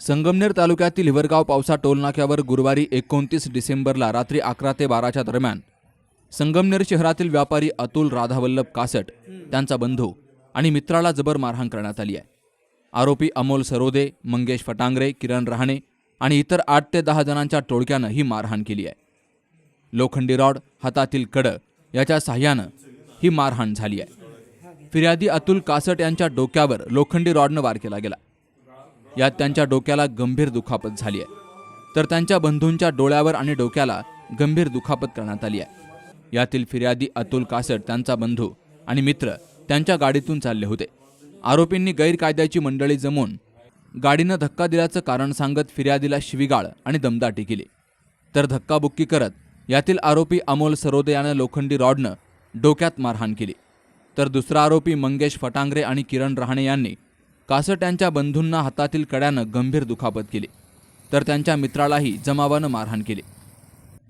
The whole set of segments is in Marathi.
संगमनेर तालुक्यातील हिवरगाव पावसा टोलनाक्यावर गुरुवारी एकोणतीस डिसेंबरला रात्री अकरा ते बाराच्या दरम्यान संगमनेर शहरातील व्यापारी अतुल राधावल्लभ कासट त्यांचा बंधू आणि मित्राला जबर मारहाण करण्यात आली आहे. आरोपी अमोल सरोदे मंगेश फटांगरे किरण रहाणे आणि इतर आठ ते दहा जणांच्या टोळक्यानं ही मारहाण केली आहे. लोखंडी रॉड हातातील कडं याच्या साह्यानं ही मारहाण झाली आहे. फिर्यादी अतुल कासट यांच्या डोक्यावर लोखंडी रॉडनं वार केला गेला. यात त्यांच्या डोक्याला गंभीर दुखापत झाली आहे. तर त्यांच्या बंधूंच्या डोळ्यावर आणि डोक्याला गंभीर दुखापत करण्यात आली आहे. यातील फिर्यादी अतुल कासट त्यांचा बंधू आणि मित्र त्यांच्या गाडीतून चालले होते. आरोपींनी गैरकायद्याची मंडळी जमवून गाडीनं धक्का दिल्याचं कारण सांगत फिर्यादीला शिवीगाळ आणि दमदाटी केली. तर धक्काबुक्की करत यातील आरोपी अमोल सरोदे यानं लोखंडी रॉडनं डोक्यात मारहाण केली. तर दुसरा आरोपी मंगेश फटांगरे आणि किरण रहाणे यांनी कासट्यांच्या बंधूंना हातातील कड्यानं गंभीर दुखापत केली. तर त्यांच्या मित्रालाही जमावानं मारहाण केली.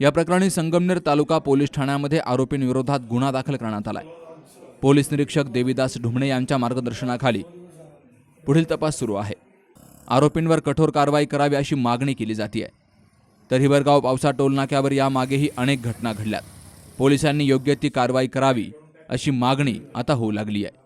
या प्रकरणी संगमनेर तालुका पोलीस ठाण्यामध्ये आरोपींविरोधात गुन्हा दाखल करण्यात आलाय. पोलीस निरीक्षक देवीदास ढुमणे यांच्या मार्गदर्शनाखाली पुढील तपास सुरू आहे. आरोपींवर कठोर कारवाई करावी अशी मागणी केली जाते तर हिवरगाव पावसा टोलनाक्यावर यामागेही अनेक घटना घडल्यात. पोलिसांनी योग्य ती कारवाई करावी अशी मागणी आता होऊ लागली आहे.